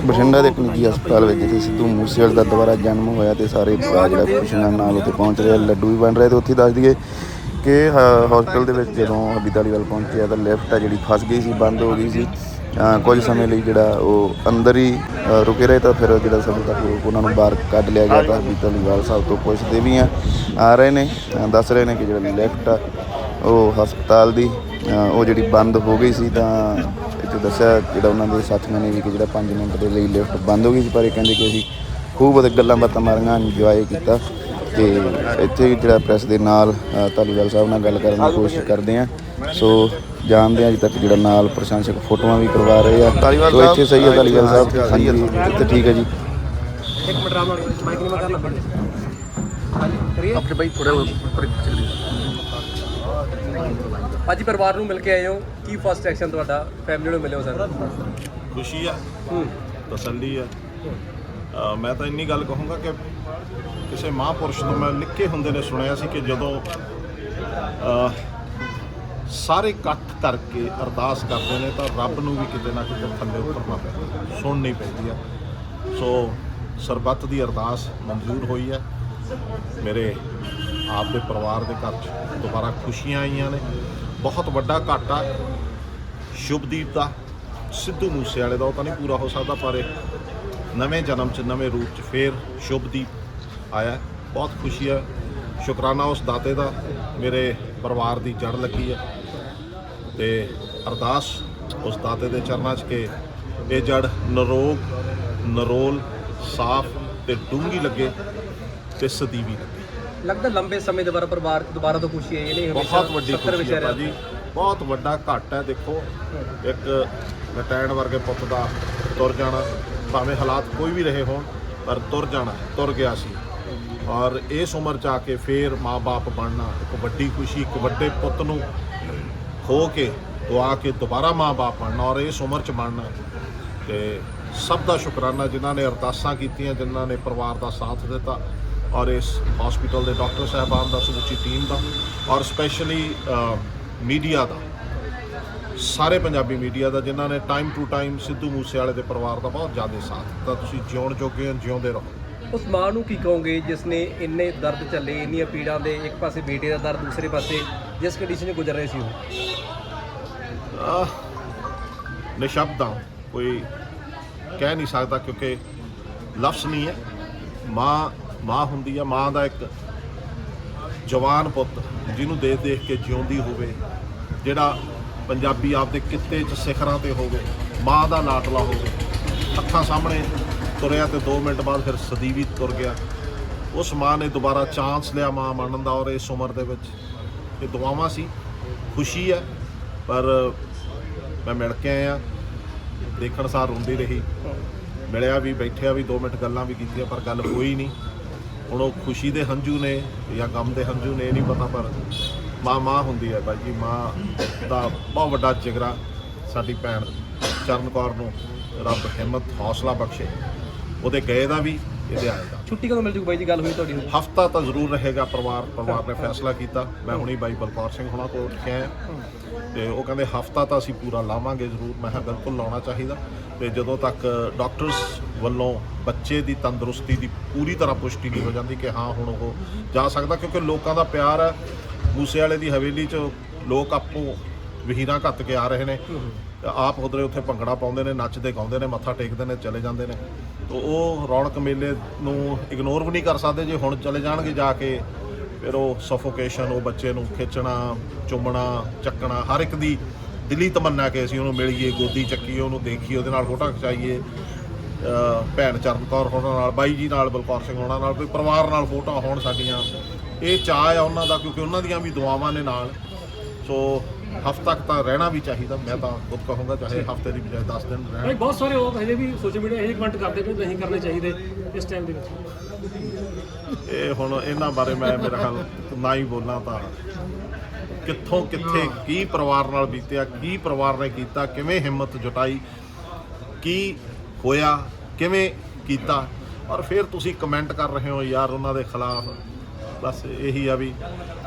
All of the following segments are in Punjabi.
ਬਠਿੰਡਾ ਦੇ ਇੱਕ ਨਿੱਜੀ ਹਸਪਤਾਲ ਵਿੱਚ ਜਿੱਥੇ ਸਿੱਧੂ ਮੂਸੇਵਾਲੇ ਦਾ ਦੁਬਾਰਾ ਜਨਮ ਹੋਇਆ ਤੇ ਸਾਰੇ ਭਰਾ ਜਿਹੜਾ ਖੁਸ਼ੀਆਂ ਨਾਲ ਉੱਥੇ ਪਹੁੰਚ ਰਿਹਾ, ਲੱਡੂ ਵੀ ਬਣ ਰਹੇ ਤੇ ਉੱਥੇ ਦੱਸ ਦਈਏ ਕਿ ਹਸਪਤਾਲ ਦੇ ਵਿੱਚ ਜਦੋਂ ਅਬੀ ਧਾਲੀਵਾਲ ਪਹੁੰਚਿਆ ਤਾਂ ਲਿਫਟ ਆ ਜਿਹੜੀ ਫਸ ਗਈ ਸੀ, ਬੰਦ ਹੋ ਗਈ ਸੀ। ਕੁਝ ਸਮੇਂ ਲਈ ਜਿਹੜਾ ਉਹ ਅੰਦਰ ਹੀ ਰੁਕੇ ਰਹੇ ਤਾਂ ਫਿਰ ਜਿਹੜਾ ਸਮੇਂ ਤੱਕ ਉਹ- ਉਹਨਾਂ ਨੂੰ ਬਾਹਰ ਕੱਢ ਲਿਆ ਗਿਆ ਤਾਂ ਅਬੀ ਧਾਲੀਵਾਲ ਸਾਹਿਬ ਤੋਂ ਪੁੱਛਦੇ ਵੀ ਆ ਆ ਰਹੇ ਨੇ ਦੱਸ ਰਹੇ ਨੇ ਕਿ ਜਿਹੜਾ ਲਿਫਟ ਆ, ਉਹ ਹਸਪਤਾਲ ਦੀ ਉਹ ਜਿਹੜੀ ਬੰਦ ਹੋ ਗਈ ਸੀ ਤਾਂ ਇੱਥੇ ਦੱਸਿਆ ਜਿਹੜਾ ਉਹਨਾਂ ਦੇ ਸਾਥੀਆਂ ਨੇ ਵੀ ਕਿ ਜਿਹੜਾ 5 ਮਿੰਟ ਦੇ ਲਈ ਲਿਫਟ ਬੰਦ ਹੋ ਗਈ ਸੀ ਪਰ ਇਹ ਕਹਿੰਦੇ ਕਿ ਅਸੀਂ ਖੂਬ ਉਹਦੇ ਗੱਲਾਂ ਬਾਤਾਂ ਮਾਰੀਆਂ ਇੰਜੋਏ ਕੀਤਾ ਤੇ ਇੱਥੇ ਵੀ ਜਿਹੜਾ ਪ੍ਰੈਸ ਦੇ ਨਾਲ ਧਾਲੀਵਾਲ ਸਾਹਿਬ ਨਾਲ ਗੱਲ ਕਰਨ ਦੀ ਕੋਸ਼ਿਸ਼ ਕਰਦੇ ਆ ਸੋ ਜਾਣਦੇ ਆ ਅਜੇ ਤੱਕ ਜਿਹੜਾ ਨਾਲ ਪ੍ਰਸ਼ੰਸਕ ਫੋਟੋਆਂ ਵੀ ਕਰਵਾ ਰਹੇ ਆ। ਸੋ ਇੱਥੇ ਸਹੀ ਹੈ ਧਾਲੀਵਾਲ ਸਾਹਿਬ। ਹਾਂਜੀ ਇੱਥੇ ਠੀਕ ਹੈ ਜੀ। ਇੱਕ ਮਿੰਟ ਰਾਮ ਨਾਲ ਮਾਈਕ ਨਹੀਂ ਮੈਂ ਕਰਨਾ ਪੜੇ ਹਾਂਜੀ ਕਰੀਏ। ਆਪਣੇ ਬਾਈ ਥੋੜਾ ਉੱਪਰ ਭਾਜੀ ਪਰਿਵਾਰ ਨੂੰ ਮਿਲ ਕੇ ਆਏ ਹੋ। ਕੀ ਫਸਟ ਐਕਸ਼ਨ ਤੁਹਾਡਾ? ਫੈਮਿਲੀ ਨੂੰ ਮਿਲਿਓ ਸਰ? ਖੁਸ਼ੀ ਆ। ਹੂੰ। ਤਸੱਲੀ ਆ। ਮੈਂ ਤਾਂ ਇੰਨੀ ਗੱਲ ਕਹੂੰਗਾ ਕਿ ਕਿਸੇ ਮਹਾਂਪੁਰਸ਼ ਤੋਂ ਮੈਂ ਨਿੱਕੇ ਹੁੰਦੇ ਨੇ ਸੁਣਿਆ ਸੀ ਕਿ ਜਦੋਂ ਸਾਰੇ ਇਕੱਠ ਕਰਕੇ ਅਰਦਾਸ ਕਰਦੇ ਨੇ ਤਾਂ ਰੱਬ ਨੂੰ ਵੀ ਕਿਤੇ ਨਾ ਕਿਤੇ ਥੱਲੇ ਉਤਰਨਾ ਪੈਂਦਾ। ਸੁਣਨੀ ਪੈਂਦੀ ਆ। ਸੋ ਸਰਬੱਤ ਦੀ ਅਰਦਾਸ ਮਨਜ਼ੂਰ ਹੋਈ ਹੈ ਮੇਰੇ ਆਪ ਦੇ ਪਰਿਵਾਰ ਦੇ ਘਰ 'ਚ ਦੁਬਾਰਾ ਖੁਸ਼ੀਆਂ ਆਈਆਂ ਨੇ। ਬਹੁਤ ਵੱਡਾ ਘਾਟਾ ਸ਼ੁਭਦੀਪ ਦਾ, ਸਿੱਧੂ ਮੂਸੇਵਾਲੇ ਦਾ ਉਹ ਤਾਂ ਨਹੀਂ ਪੂਰਾ ਹੋ ਸਕਦਾ, ਪਰ ਇਹ ਨਵੇਂ ਜਨਮ 'ਚ, ਨਵੇਂ ਰੂਪ 'ਚ ਫੇਰ ਸ਼ੁਭਦੀਪ ਆਇਆ ਬਹੁਤ ਖੁਸ਼ੀ ਹੈ। ਸ਼ੁਕਰਾਨਾ ਉਸ ਦਾਤੇ ਦਾ, ਮੇਰੇ ਪਰਿਵਾਰ ਦੀ ਜੜ ਲੱਗੀ ਹੈ। ਤੇ ਅਰਦਾਸ ਉਸ ਦਾਤੇ ਦੇ ਚਰਨਾਂ 'ਚ ਕਿ ਇਹ ਜੜ ਨਰੋਗ, ਨਰੋਲ, ਸਾਫ਼ ਤੇ ਡੂੰਗੀ ਲੱਗੇ ਤੇ ਸਦੀਵੀ ਲੱਗੇ। ਲੱਗਦਾ ਲੰਬੇ ਸਮੇਂ ਦੁਬਾਰਾ ਪਰਿਵਾਰ ਦੁਬਾਰਾ ਤੋਂ ਖੁਸ਼ੀ ਆਈ ਨਹੀਂ ਬਹੁਤ ਵੱਡੀ 70 ਖੁਸ਼ੀ ਹੈ ਵਿਚਾਰਿਆਂ ਭਾਜੀ। ਬਹੁਤ ਵੱਡਾ ਘਾਟ ਹੈ ਦੇਖੋ। ਇੱਕ ਲਟੈਣ ਵਰਗੇ ਪੁੱਤ ਦਾ ਤੁਰ ਜਾਣਾ ਭਾਵੇਂ ਹਾਲਾਤ ਕੋਈ ਵੀ ਰਹੇ ਹੋਣ ਪਰ ਤੁਰ ਜਾਣਾ ਤੁਰ ਗਿਆ ਸੀ। ਔਰ ਇਸ ਉਮਰ ਚ ਆ ਕੇ ਫੇਰ ਮਾਪੇ ਬਣਨਾ ਇੱਕ ਵੱਡੀ ਖੁਸ਼ੀ ਇੱਕ ਵੱਡੇ ਪੁੱਤ ਨੂੰ ਖੋ ਕੇ ਗਵਾ ਕੇ ਦੁਬਾਰਾ ਮਾਪੇ ਬਣਨਾ ਔਰ ਇਸ ਉਮਰ ਚ ਬਣਨਾ। ਤੇ ਸਭ ਦਾ ਸ਼ੁਕਰਾਨਾ ਜਿਨ੍ਹਾਂ ਨੇ ਅਰਦਾਸਾਂ ਕੀਤੀਆਂ ਜਿਨ੍ਹਾਂ ਨੇ ਪਰਿਵਾਰ ਦਾ ਸਾਥ ਦਿੱਤਾ। ਔਰ ਇਸ ਹਸਪੀਟਲ ਦੇ ਡਾਕਟਰ ਸਾਹਿਬਾਨ ਦਾ ਸਮੁੱਚੀ ਟੀਮ ਦਾ ਔਰ ਸਪੈਸ਼ਲੀ ਮੀਡੀਆ ਦਾ। ਸਾਰੇ ਪੰਜਾਬੀ ਮੀਡੀਆ ਦਾ ਜਿਨ੍ਹਾਂ ਨੇ ਟਾਈਮ ਟੂ ਟਾਈਮ ਸਿੱਧੂ ਮੂਸੇਵਾਲੇ ਦੇ ਪਰਿਵਾਰ ਦਾ ਬਹੁਤ ਜ਼ਿਆਦਾ ਸਾਥ ਦਿੱਤਾ। ਤੁਸੀਂ ਜਿਉਣ ਜੋਗੇ ਹੋ ਜਿਉਂਦੇ ਰਹੋ। ਉਸ ਮਾਂ ਨੂੰ ਕੀ ਕਹੋਗੇ ਜਿਸ ਨੇ ਇੰਨੇ ਦਰਦ ਝੱਲੇ ਇੰਨੀਆਂ ਪੀੜਾਂ ਦੇ ਇੱਕ ਪਾਸੇ ਬੇਟੇ ਦਾ ਦਰਦ ਦੂਸਰੇ ਪਾਸੇ ਜਿਸ ਕੰਡੀਸ਼ਨ 'ਚ ਗੁਜ਼ਰ ਰਹੇ ਸੀ ਉਹ? ਨਿਸ਼ਬਦਾਂ ਕੋਈ ਕਹਿ ਨਹੀਂ ਸਕਦਾ ਕਿਉਂਕਿ ਲਫ਼ਜ਼ ਨਹੀਂ ਹੈ। ਮਾਂ ਮਾਂ ਹੁੰਦੀ ਆ, ਮਾਂ ਦਾ ਇੱਕ ਜਵਾਨ ਪੁੱਤ, ਜਿਹਨੂੰ ਦੇਖ ਦੇਖ ਕੇ ਜਿਉਂਦੀ ਹੋਵੇ, ਜਿਹੜਾ ਪੰਜਾਬੀ ਆਪਦੇ ਕਿੱਤੇ 'ਚ ਸਿਖਰਾਂ ਤੇ ਹੋਵੇ, ਮਾਂ ਦਾ ਲਾਡਲਾ ਹੋਵੇ। ਅੱਖਾਂ ਸਾਹਮਣੇ ਤੁਰਿਆ ਤੇ 2 ਮਿੰਟ ਬਾਅਦ ਫਿਰ ਸਦੀਵੀ ਤੁਰ ਗਿਆ। ਉਸ ਮਾਂ ਨੇ ਦੁਬਾਰਾ ਚਾਂਸ ਲਿਆ ਮਾਂ ਬਣਨ ਦਾ ਔਰ ਇਸ ਉਮਰ ਦੇ ਵਿੱਚ। ਇਹ ਦੁਆਵਾਂ ਸੀ, ਖੁਸ਼ੀ ਹੈ, ਪਰ ਮੈਂ ਮਿਲ ਕੇ ਆਇਆ। ਦੇਖਣ ਸਾਰ ਰੋਂਦੀ ਰਹੀ। ਮਿਲਿਆ ਵੀ, ਬੈਠਿਆ ਵੀ 2 ਮਿੰਟ ਗੱਲਾਂ ਵੀ ਕੀਤੀਆਂ, ਪਰ ਗੱਲ ਹੋਈ ਨਹੀਂ। ਹੁਣ ਉਹ ਖੁਸ਼ੀ ਦੇ ਹੰਝੂ ਨੇ ਜਾਂ ਗਮ ਦੇ ਹੰਝੂ ਨੇ ਨਹੀਂ ਪਤਾ ਪਰ ਮਾਂ ਮਾਂ ਹੁੰਦੀ ਹੈ ਬਾਈ ਜੀ। ਮਾਂ ਦਾ ਬਹੁਤ ਵੱਡਾ ਜਿਗਰਾ ਸਾਡੀ ਭੈਣ ਚਰਨ ਕੌਰ ਨੂੰ ਰੱਬ ਹਿੰਮਤ ਹੌਸਲਾ ਬਖਸ਼ੇ। ਉਹਦੇ ਗਏ ਦਾ ਵੀ ਇਹਦੇ ਆਏ ਦਾ। ਛੁੱਟੀ ਕਦੋਂ ਮਿਲ ਜੂਗੀ ਬਾਈ ਜੀ? ਗੱਲ ਹੋਈ ਤੁਹਾਡੀ? ਹਫਤਾ ਤਾਂ ਜ਼ਰੂਰ ਰਹੇਗਾ ਪਰਿਵਾਰ ਪਰਿਵਾਰ ਨੇ ਫੈਸਲਾ ਕੀਤਾ। ਮੈਂ ਹੁਣੀ ਬਾਈ ਬਲਕੌਰ ਸਿੰਘ ਹੁਣਾਂ ਕੋਲ ਉੱਠ ਕੇ ਆਇਆ ਤੇ ਉਹ ਕਹਿੰਦੇ ਹਫਤਾ ਤਾਂ ਅਸੀਂ ਪੂਰਾ ਲਾਵਾਂਗੇ ਜ਼ਰੂਰ। ਮੈਂ ਕਿਹਾ ਬਿਲਕੁਲ ਲਾਉਣਾ ਚਾਹੀਦਾ। ਤੇ ਜਦੋਂ ਤੱਕ ਡਾਕਟਰਸ ਵੱਲੋਂ ਬੱਚੇ ਦੀ ਤੰਦਰੁਸਤੀ ਦੀ ਪੂਰੀ ਤਰ੍ਹਾਂ ਪੁਸ਼ਟੀ ਨਹੀਂ ਹੋ ਜਾਂਦੀ ਕਿ ਹਾਂ, ਹੁਣ ਉਹ ਜਾ ਸਕਦਾ ਕਿਉਂਕਿ ਲੋਕਾਂ ਦਾ ਪਿਆਰ ਹੈ ਮੂਸੇ ਵਾਲੇ ਦੀ ਹਵੇਲੀ 'ਚ ਲੋਕ ਆਪੋ ਵਹੀਰਾਂ ਘੱਤ ਕੇ ਆ ਰਹੇ ਨੇ। ਆਪ ਉਧਰੇ ਉੱਥੇ ਭੰਗੜਾ ਪਾਉਂਦੇ ਨੇ, ਨੱਚਦੇ ਗਾਉਂਦੇ ਨੇ, ਮੱਥਾ ਟੇਕਦੇ ਨੇ, ਚਲੇ ਜਾਂਦੇ ਨੇ। ਤੇ ਉਹ ਰੌਣਕ ਮੇਲੇ ਨੂੰ ਇਗਨੋਰ ਵੀ ਨਹੀਂ ਕਰ ਸਕਦੇ, ਜੇ ਹੁਣ ਚਲੇ ਜਾਣਗੇ ਜਾ ਕੇ, ਫਿਰ ਉਹ ਸਫੋਕੇਸ਼ਨ ਉਹ ਬੱਚੇ ਨੂੰ ਖਿੱਚਣਾ, ਚੁੰਮਣਾ, ਚੱਕਣਾ, ਹਰ ਇੱਕ ਦੀ ਦਿਲੀ ਤਮੰਨਾ ਕਿ ਅਸੀਂ ਉਹਨੂੰ ਮਿਲੀਏ, ਗੋਦੀ ਚੱਕੀਏ, ਉਹਨੂੰ ਦੇਖੀਏ, ਉਹਦੇ ਨਾਲ ਫੋਟੋ ਖਿਚਾਈਏ। ਭੈਣ ਚਰਨ ਕੌਰ ਹੋਣਾ ਨਾਲ ਬਾਈ ਜੀ ਨਾਲ ਬਲਕੌਰ ਸਿੰਘ ਹੋਣਾ ਨਾਲ ਕੋਈ ਪਰਿਵਾਰ ਨਾਲ ਫੋਟੋ ਹੋਣ ਸਾਡੀਆਂ। ਇਹ ਚਾਹ ਆ ਉਹਨਾਂ ਦਾ ਕਿਉਂਕਿ ਉਹਨਾਂ ਦੀਆਂ ਵੀ ਦੁਆਵਾਂ ਨੇ ਨਾਲ। ਸੋ ਹਫ਼ਤਾ ਤੱਕ ਤਾਂ ਰਹਿਣਾ ਵੀ ਚਾਹੀਦਾ ਮੈਂ ਤਾਂ ਖੁਦ ਕਹੂੰਗਾ ਚਾਹੇ ਹਫ਼ਤੇ ਦੀ ਬਜਾਏ 10 ਦਿਨ ਰਹਿਣ। ਬਹੁਤ ਸਾਰੇ ਲੋਕ ਹਜੇ ਵੀ ਸੋਸ਼ਲ ਮੀਡੀਆ ਇਹ ਕਮੈਂਟ ਕਰਦੇ ਪਏ ਨਹੀਂ ਕਰਨੇ ਚਾਹੀਦੇ ਇਸ ਟਾਈਮ ਦੇ ਵਿੱਚ। ਇਹ ਹੁਣ ਇਹਨਾਂ ਬਾਰੇ ਮੈਂ ਮੇਰਾ ਖਿਆਲ ਨਾ ਹੀ ਬੋਲਾਂ ਤਾਂ। ਕਿੱਥੋਂ ਕਿੱਥੇ ਕੀ ਪਰਿਵਾਰ ਨਾਲ ਬੀਤਿਆ ਕੀ ਪਰਿਵਾਰ ਨੇ ਕੀਤਾ ਕਿਵੇਂ ਹਿੰਮਤ ਜੁਟਾਈ ਕੀ ਹੋਇਆ ਕਿਵੇਂ ਕੀਤਾ? ਔਰ ਫਿਰ ਤੁਸੀਂ ਕਮੈਂਟ ਕਰ ਰਹੇ ਹੋ ਯਾਰ ਉਹਨਾਂ ਦੇ ਖਿਲਾਫ। ਬਸ ਇਹੀ ਆ ਵੀ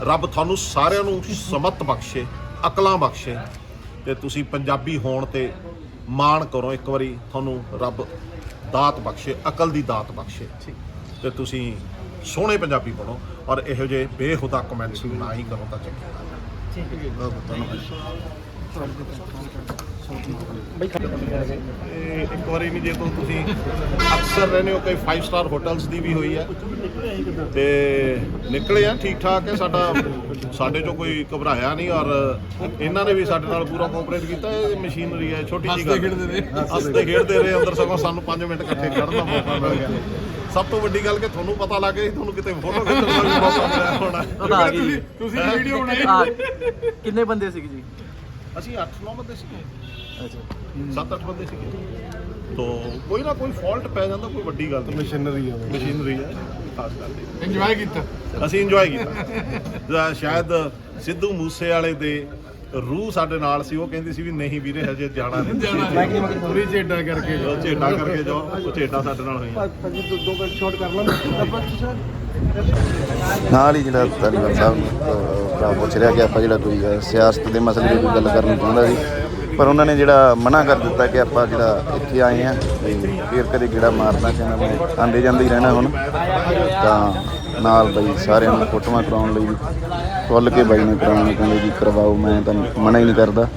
ਰੱਬ ਤੁਹਾਨੂੰ ਸਾਰਿਆਂ ਨੂੰ ਸਮਤ ਬਖਸ਼ੇ ਅਕਲਾਂ ਬਖਸ਼ੇ। ਤੇ ਤੁਸੀਂ ਪੰਜਾਬੀ ਹੋਣ ਤੇ ਮਾਣ ਕਰੋ ਇੱਕ ਵਾਰੀ ਤੁਹਾਨੂੰ ਰੱਬ ਦਾਤ ਬਖਸ਼ੇ ਅਕਲ ਦੀ ਦਾਤ ਬਖਸ਼ੇ। ਤੇ ਤੁਸੀਂ ਸੋਹਣੇ ਪੰਜਾਬੀ ਬਣੋ ਔਰ ਇਹੋ ਜਿਹੇ ਬੇਹੁਦਾ ਕਮੈਂਟਸ ਨਾ ਹੀ ਕਰੋ ਤਾਂ ਚੰਗੀ ਗੱਲ ਹੈ ਇਹ ਇੱਕ ਵਾਰੀ ਨਹੀਂ ਜੇ ਤੋਂ ਤੁਸੀਂ ਅਕਸਰ ਰਹਿੰਦੇ ਹੋ ਕਈ 5 ਸਟਾਰ ਹੋਟਲਸ ਦੀ ਵੀ ਹੋਈ ਹੈ। ਤੇ ਨਿਕਲੇ ਆ ਠੀਕ ਠਾਕ ਹੈ ਸਾਡਾ ਸਾਡੇ ਚੋਂ ਕੋਈ ਘਬਰਾਇਆ ਨਹੀਂ ਔਰ ਇਹਨਾਂ ਨੇ ਵੀ ਸਾਡੇ ਨਾਲ ਪੂਰਾ ਕੋਆਪਰੇਟ ਕੀਤਾ ਇਹ ਮਸ਼ੀਨਰੀ ਹੈ ਛੋਟੀ ਜਿਹੀ ਗੱਲ। ਖੇਡਦੇ ਰਹੇ। ਹੱਸਦੇ ਖੇਡਦੇ ਰਹੇ ਅੰਦਰ ਸਗੋਂ ਸਾਨੂੰ 5 ਮਿੰਟ ਇਕੱਠੇ ਖੜਨ ਦਾ ਮੌਕਾ ਮਿਲ ਗਿਆ। ਸਭ ਤੋਂ ਵੱਡੀ ਗੱਲ ਕਿ ਤੁਹਾਨੂੰ ਪਤਾ ਲੱਗ ਗਿਆ ਸੀ ਤੁਹਾਨੂੰ ਕਿਤੇ ਫੋਟੋ ਖਿੱਚਣ ਦਾ ਮੌਕਾ ਮਿਲਿਆ ਹੋਣਾ। ਤੁਸੀਂ ਵੀਡੀਓ ਬਣਾਈ। ਕਿੰਨੇ ਬੰਦੇ ਸੀਗੇ ਜੀ? ਅਸੀਂ 8-9 ਬੰਦੇ ਸੀਗੇ। ਅੱਛਾ। 7-8 ਬੰਦੇ ਸੀਗੇ। ਤੋ ਕੋਈ ਨਾ ਕੋਈ ਫਾਲਟ ਪੈ ਜਾਂਦਾ ਕੋਈ ਵੱਡੀ ਗੱਲ ਨਹੀਂ। ਮਸ਼ੀਨਰੀ ਹੈ ਮਸ਼ੀਨਰੀ ਹੈ ਖਾਸ ਕਰਕੇ। ਇੰਜੋਏ ਕੀਤਾ। ਅਸੀਂ ਇੰਜੋਏ ਕੀਤਾ। ਸ਼ਾਇਦ ਸਿੱਧੂ ਮੂਸੇ ਵਾਲੇ ਦੇ ਰੂਹ ਸਾਡੇ ਨਾਲ ਸੀ ਉਹ ਕਹਿੰਦੀ ਸੀ ਵੀ ਨਹੀਂ ਵੀਰੇ ਹਜੇ ਜਾਣਾ ਨਹੀਂ। ਪੂਰੀ ਝੇਡਾ ਕਰਕੇ ਜਾਓ। ਝੇਡਾ ਕਰਕੇ ਜਾਓ। ਉਹ ਝੇਡਾ ਸਾਡੇ ਨਾਲ ਹੋਈਆਂ ਨਾਲ ਹੀ ਜਿਹੜਾ ਧਾਲੀਵਾਲ ਸਾਹਿਬ ਤਾਂ ਪੁੱਛ ਰਿਹਾ ਕਿ ਆਪਾਂ ਜਿਹੜਾ ਕੋਈ ਸਿਆਸਤ ਦੇ ਮਸਲੇ ਦੀ ਕੋਈ ਗੱਲ ਕਰਨੀ ਚਾਹੁੰਦਾ ਸੀ। ਪਰ ਉਹਨਾਂ ਨੇ ਜਿਹੜਾ ਮਨਾ ਕਰ ਦਿੱਤਾ ਕਿ ਆਪਾਂ ਜਿਹੜਾ ਇੱਥੇ ਆਏ ਆ ਤੇ ਫਿਰ ਕਦੇ ਗੇੜਾ ਮਾਰਨਾ ਕਹਿੰਦਾ ਮੈਂ ਆਂਦੇ ਜਾਂਦੇ ਹੀ ਰਹਿਣਾ ਹੁਣ। ਤਾਂ ਨਾਲ ਬਈ ਸਾਰਿਆਂ ਨੂੰ ਫੋਟੋਆਂ ਕਰਾਉਣ ਲਈ ਵੀ ਖੁੱਲ ਕੇ ਬਾਈ ਨੇ ਕਰਾਉਣ ਕਹਿੰਦੇ ਜੀ ਕਰਵਾਓ, ਮੈਂ ਤਾਂ ਮਨਾ ਹੀ ਨਹੀਂ ਕਰਦਾ।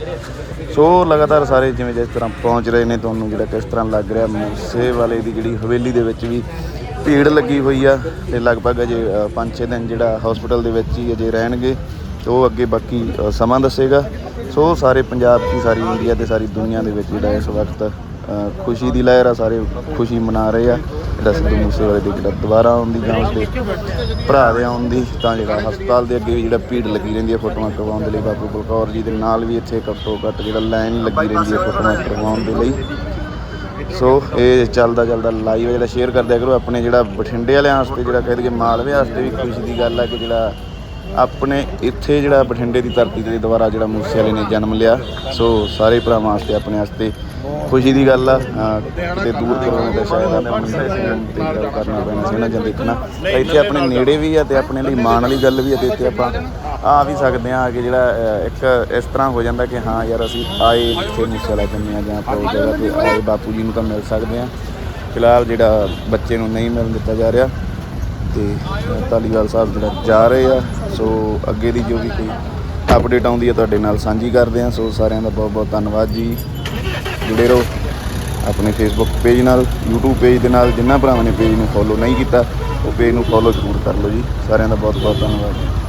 ਸੋ ਲਗਾਤਾਰ ਸਾਰੇ ਜਿਵੇਂ ਜਿਸ ਤਰ੍ਹਾਂ ਪਹੁੰਚ ਰਹੇ ਨੇ, ਤੁਹਾਨੂੰ ਜਿਹੜਾ ਕਿਸ ਤਰ੍ਹਾਂ ਲੱਗ ਰਿਹਾ, ਮੂਸੇ ਵਾਲੇ ਦੀ ਜਿਹੜੀ ਹਵੇਲੀ ਦੇ ਵਿੱਚ ਵੀ ਭੀੜ ਲੱਗੀ ਹੋਈ ਆ ਤੇ ਲਗਭਗ ਅਜੇ 5-6 ਦਿਨ ਜਿਹੜਾ ਹਸਪੀਟਲ ਦੇ ਵਿੱਚ ਹੀ ਅਜੇ ਰਹਿਣਗੇ, ਤੇ ਉਹ ਅੱਗੇ ਬਾਕੀ ਸਮਾਂ ਦੱਸੇਗਾ। ਸੋ ਸਾਰੇ ਪੰਜਾਬ ਦੀ, ਸਾਰੀ ਇੰਡੀਆ ਤੇ, ਸਾਰੀ ਦੁਨੀਆ ਦੇ ਵਿੱਚ ਜਿਹੜਾ ਇਸ ਵਕਤ ਖੁਸ਼ੀ ਦੀ ਲਹਿਰ ਆ, ਸਾਰੇ ਖੁਸ਼ੀ ਮਨਾ ਰਹੇ ਆ। ਜਿਹੜਾ ਸਿੱਧੂ ਮੂਸੇਵਾਲੇ ਦੇ ਜਿਹੜਾ ਦੁਬਾਰਾ ਆਉਣ ਦੀ ਜਾਂ ਉਸਦੇ ਭਰਾ ਦੇ ਆਉਣ ਦੀ, ਤਾਂ ਜਿਹੜਾ ਹਸਪਤਾਲ ਦੇ ਅੱਗੇ ਵੀ ਜਿਹੜਾ ਭੀੜ ਲੱਗੀ ਰਹਿੰਦੀ ਹੈ ਫੋਟੋਆਂ ਕਰਵਾਉਣ ਦੇ ਲਈ ਬਾਪੂ ਬਲਕੌਰ ਜੀ ਦੇ ਨਾਲ ਵੀ ਇੱਥੇ ਘੱਟੋ ਘੱਟ ਜਿਹੜਾ ਲਾਈਨ ਲੱਗੀ ਰਹਿੰਦੀ ਹੈ ਫੋਟੋਆਂ ਕਰਵਾਉਣ ਦੇ ਲਈ। ਸੋ ਇਹ ਚੱਲਦਾ ਚੱਲਦਾ ਲਾਈਵ ਜਿਹੜਾ ਸ਼ੇਅਰ ਕਰਦਿਆ ਕਰੋ, ਆਪਣੇ ਜਿਹੜਾ ਬਠਿੰਡੇ ਵਾਲਿਆਂ ਵਾਸਤੇ ਜਿਹੜਾ ਕਹਿ ਦਈਏ ਮਾਲਵੇ ਵਾਸਤੇ ਵੀ ਖੁਸ਼ੀ ਦੀ ਗੱਲ ਹੈ ਕਿ ਜਿਹੜਾ ਆਪਣੇ ਇੱਥੇ ਜਿਹੜਾ ਬਠਿੰਡੇ ਦੀ ਧਰਤੀ ਤੇ ਦੁਬਾਰਾ ਜਿਹੜਾ ਮੂਸੇ ਵਾਲੇ ਨੇ ਜਨਮ ਲਿਆ, ਸੋ ਸਾਰੇ ਭਰਾਵਾਂ ਵਾਸਤੇ, ਆਪਣੇ ਵਾਸਤੇ ਖੁਸ਼ੀ ਦੀ ਗੱਲ ਆ, ਅਹ ਦੂਰ ਕਰਵਾਉਣਾ ਤਾਂ ਸ਼ਾਇਦ ਆਪਾਂ ਨੂੰ ਤੇ ਗੱਲ ਕਰਨਾ ਪੈਣਾ ਸੀ ਨਾ ਜਾਂ ਦੇਖਣਾ। ਤਾਂ ਇੱਥੇ ਆਪਣੇ ਨੇੜੇ ਵੀ ਆ ਤੇ ਆਪਣੇ ਲਈ ਮਾਣ ਵਾਲੀ ਗੱਲ ਵੀ ਆ ਤੇ ਇੱਥੇ ਆਪਾਂ ਆ ਵੀ ਸਕਦੇ ਆ ਕਿ ਜਿਹੜਾ ਇੱਕ ਇਸ ਤਰ੍ਹਾਂ ਹੋ ਜਾਂਦਾ ਕਿ ਹਾਂ ਯਾਰ ਅਸੀਂ ਆਏ ਇੱਥੇ ਮੂਸੇ ਵਾਲਾ ਜੰਮੇ ਆ ਜਾਂ ਆਪਾਂ ਉਸ ਜਗ੍ਹਾ ਤੇ ਆਏ, ਬਾਪੂ ਜੀ ਨੂੰ ਤਾਂ ਮਿਲ ਸਕਦੇ ਆ। ਫਿਲਹਾਲ ਜਿਹੜਾ ਬੱਚੇ ਨੂੰ ਨਹੀਂ ਮਿਲਣ ਦਿੱਤਾ ਜਾ ਰਿਹਾ ਤੇ ਅ, ਧਾਲੀਵਾਲ ਸਾਹਿਬ ਜਿਹੜਾ ਜਾ ਰਹੇ ਆ ਸੋ ਅੱਗੇ ਦੀ ਜੋ ਵੀ ਕੋਈ ਅਪਡੇਟ ਆਉਂਦੀ ਹੈ ਤੁਹਾਡੇ ਨਾਲ ਸਾਂਝੀ ਕਰਦੇ ਹਾਂ ਸੋ ਸਾਰਿਆਂ ਦਾ ਬਹੁਤ ਬਹੁਤ ਧੰਨਵਾਦ ਜੀ। ਜੁੜੇ ਰਹੋ ਆਪਣੇ ਫੇਸਬੁੱਕ ਪੇਜ ਨਾਲ YouTube ਪੇਜ ਦੇ ਨਾਲ ਜਿਨ੍ਹਾਂ ਭਰਾਵਾਂ ਨੇ ਪੇਜ ਨੂੰ ਫੋਲੋ ਨਹੀਂ ਕੀਤਾ ਉਹ ਪੇਜ ਨੂੰ ਫੋਲੋ ਜ਼ਰੂਰ ਕਰ ਲਓ ਜੀ। ਸਾਰਿਆਂ ਦਾ ਬਹੁਤ ਬਹੁਤ ਧੰਨਵਾਦ।